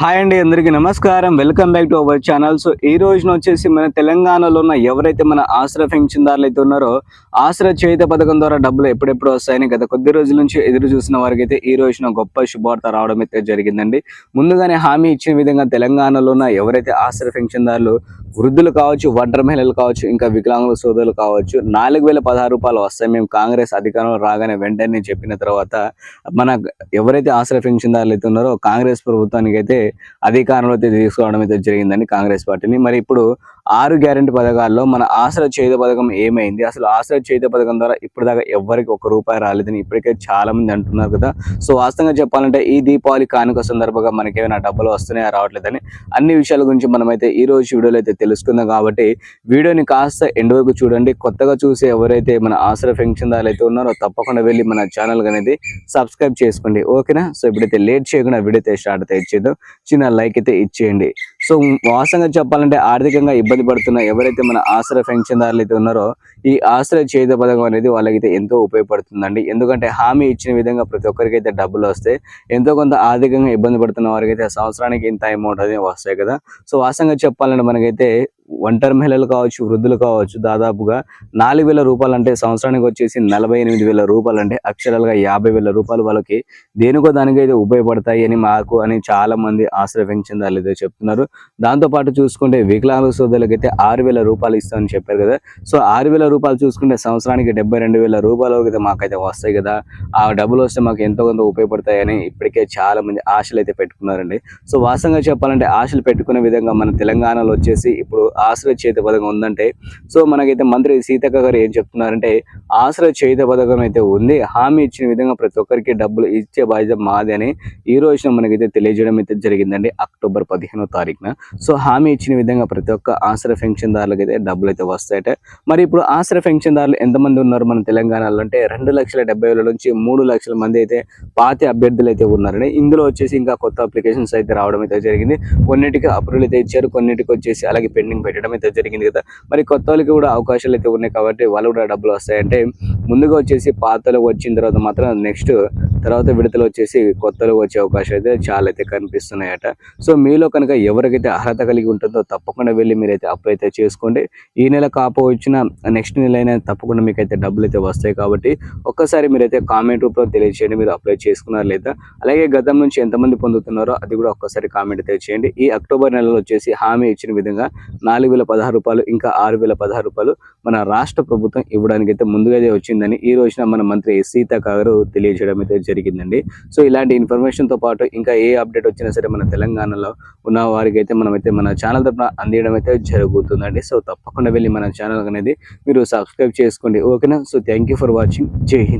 Hi అండి అందరికీ నమస్కారం. Welcome back to our channel. So ఈ రోజున వచ్చేసి మన తెలంగాణలో ఉన్న ఎవరైతే మన ఆశ్ర పెన్షన్దారులు అయితే ఉన్నారో ఆశ్ర చేయుత పథకం ద్వారా డబ్బులు ఎప్పుడెప్పుడు వస్తాయని గత కొద్ది రోజుల నుంచి ఎదురు చూసిన వారికి అయితే ఈ రోజున గొప్ప శుభార్త రావడం అయితే జరిగిందండి. ముందుగానే హామీ ఇచ్చిన విధంగా తెలంగాణలో ఉన్న ఎవరైతే ఆశ్ర పెన్షన్దారులు వృద్ధులు కావచ్చు ఒంటరి మహిళలు కావచ్చు ఇంకా వికలాంగుల సోదరులు కావచ్చు నాలుగు వేల పదహారు రూపాయలు వస్తాయి. మేము కాంగ్రెస్ అధికారంలో రాగానే వెంటనే చెప్పిన తర్వాత మన ఎవరైతే ఆశ్రయ పెన్షన్దారులు అయితే ఉన్నారో కాంగ్రెస్ ప్రభుత్వానికి అయితే అధికారంలో అయితే తీసుకోవడం అయితే జరిగిందని కాంగ్రెస్ పార్టీని. మరి ఇప్పుడు ఆరు గ్యారెంటీ పథకాల్లో మన ఆశ్రయ చేయుత పథకం ఏమైంది? అసలు ఆశ్రయ చేయుత పథకం ద్వారా ఇప్పటిదాకా దాకా ఎవరికి ఒక రూపాయి రాలేదని ఇప్పటికే చాలా మంది అంటున్నారు కదా. సో వాస్తవంగా చెప్పాలంటే ఈ దీపావళి కానుక సందర్భంగా మనకి ఏమైనా డబ్బులు వస్తున్నాయా రావట్లేదని అన్ని విషయాల గురించి మనమైతే ఈ రోజు వీడియోలో అయితే తెలుసుకుందాం కాబట్టి వీడియోని కాస్త ఎండ్ వరకు చూడండి. కొత్తగా చూసే ఎవరైతే మన ఆశ్రయ పెన్షన్దారులు అయితే ఉన్నారో తప్పకుండా వెళ్ళి మన ఛానల్ అనేది సబ్స్క్రైబ్ చేసుకోండి. ఓకేనా? సో ఇప్పుడైతే లేట్ చేయకుండా వీడియో అయితే స్టార్ట్ అయితే ఇచ్చేద్దాం చిన్న లైక్ అయితే ఇచ్చేయండి. సో వాస్తవంగా చెప్పాలంటే ఆర్థికంగా ఇబ్బంది పడుతున్న ఎవరైతే మన ఆశ్రయ పెన్షన్దారులు అయితే ఉన్నారో ఈ ఆశ్రయ చేత పథకం అనేది వాళ్ళకైతే ఎంతో ఉపయోగపడుతుందండి. ఎందుకంటే హామీ ఇచ్చిన విధంగా ప్రతి ఒక్కరికి అయితే డబ్బులు వస్తాయి. ఎంతో కొంత ఆర్థికంగా ఇబ్బంది పడుతున్న వారికి అయితే సంవత్సరానికి ఇంత అమౌంట్ అనేది వస్తాయి కదా. సో వాస్తవంగా చెప్పాలంటే మనకైతే ఒంటరి మహిళలు కావచ్చు వృద్ధులు కావచ్చు దాదాపుగా నాలుగు వేల రూపాయలు అంటే సంవత్సరానికి వచ్చేసి నలభై ఎనిమిది వేల రూపాయలు అంటే అక్షరాలుగా యాభై వేల రూపాయలు వాళ్ళకి దేనికో దానికైతే ఉపయోగపడతాయి అని మాకు అని చాలా మంది ఆశ్రయ లేదో చెప్తున్నారు. దాంతో పాటు చూసుకుంటే వికలాంగ సోదరులకు అయితే ఆరు వేల రూపాయలు ఇస్తామని చెప్పారు కదా. సో ఆరు వేల రూపాయలు చూసుకుంటే సంవత్సరానికి డెబ్బై రెండు వేల రూపాయలు అయితే మాకైతే వస్తాయి కదా. ఆ డబ్బులు వస్తే మాకు ఎంతో కొంత ఉపయోగపడతాయని ఇప్పటికే చాలా మంది ఆశలు అయితే పెట్టుకున్నారండి. సో వాస్తవంగా చెప్పాలంటే ఆశలు పెట్టుకునే విధంగా మన తెలంగాణలో వచ్చేసి ఇప్పుడు ఆశ్రయ చేత పథకం ఉందంటే సో మనకైతే మంత్రి సీతక్క గారు ఏం చెప్తున్నారంటే ఆశ్రయ చేత పథకం అయితే ఉంది హామీ ఇచ్చిన విధంగా ప్రతి ఒక్కరికి డబ్బులు ఇచ్చే బాధ్యత మాది అని ఈ రోజున మనకైతే తెలియజేయడం అయితే జరిగిందండి అక్టోబర్ పదిహేనో తారీఖున. సో హామీ ఇచ్చిన విధంగా ప్రతి ఒక్క ఆశ్రయ పెన్షన్దారులకు అయితే డబ్బులు అయితే వస్తాయట. మరి ఇప్పుడు ఆశ్రయ పెన్షన్దారులు ఎంతమంది ఉన్నారు మన తెలంగాణలో అంటే రెండు లక్షల డెబ్బై వేల నుంచి మూడు లక్షల మంది అయితే పాతి అభ్యర్థులు అయితే ఉన్నారండి. ఇందులో వచ్చేసి ఇంకా కొత్త అప్లికేషన్స్ అయితే రావడం అయితే జరిగింది. కొన్నిటికి అప్రూవల్ అయితే ఇచ్చారు కొన్నిటికి వచ్చేసి అలాగే పెండింగ్ పెట్టడం అయితే జరిగింది కదా. మరి కొత్త వాళ్ళకి కూడా అవకాశాలు అయితే ఉన్నాయి కాబట్టి వాళ్ళు కూడా డబ్బులు వస్తాయంటే ముందుగా వచ్చేసి పాతలు వచ్చిన తర్వాత మాత్రం నెక్స్ట్ తర్వాత విడతలు వచ్చేసి కొత్తలు వచ్చే అవకాశం అయితే చాలా అయితే కనిపిస్తున్నాయట. సో మీలో కనుక ఎవరికైతే అర్హత కలిగి ఉంటుందో తప్పకుండా వెళ్ళి మీరైతే అప్లై అయితే చేసుకోండి. ఈ నెల కాపు వచ్చిన నెక్స్ట్ నెల అయినా తప్పకుండా మీకైతే డబ్బులు అయితే వస్తాయి కాబట్టి ఒక్కసారి మీరైతే కామెంట్ రూపంలో తెలియచేయండి మీరు అప్లై చేసుకున్నారు లేదా? అలాగే గతం నుంచి ఎంతమంది పొందుతున్నారో అది కూడా ఒక్కసారి కామెంట్ అయితే చేయండి. ఈ అక్టోబర్ నెలలో వచ్చేసి హామీ ఇచ్చిన విధంగా నాలుగు వేల పదహారు రూపాయలు ఇంకా ఆరు వేల పదహారు రూపాయలు మన రాష్ట్ర ప్రభుత్వం ఇవ్వడానికి అయితే ముందుగానే జరిగిందని ఈ రోజున మన మంత్రి సీత గారు తెలియజేయడం అయితే జరిగిందండి. సో ఇలాంటి ఇన్ఫర్మేషన్తో పాటు ఇంకా ఏ అప్డేట్ వచ్చినా సరే మన తెలంగాణలో ఉన్న వారికి అయితే మనమైతే మన ఛానల్ తరఫున అందించడం అయితే జరుగుతుందండి. సో తప్పకుండా వెళ్ళి మన ఛానల్ అనేది మీరు సబ్స్క్రైబ్ చేసుకోండి. ఓకేనా? సో థ్యాంక్ ఫర్ వాచింగ్ జై హింద్.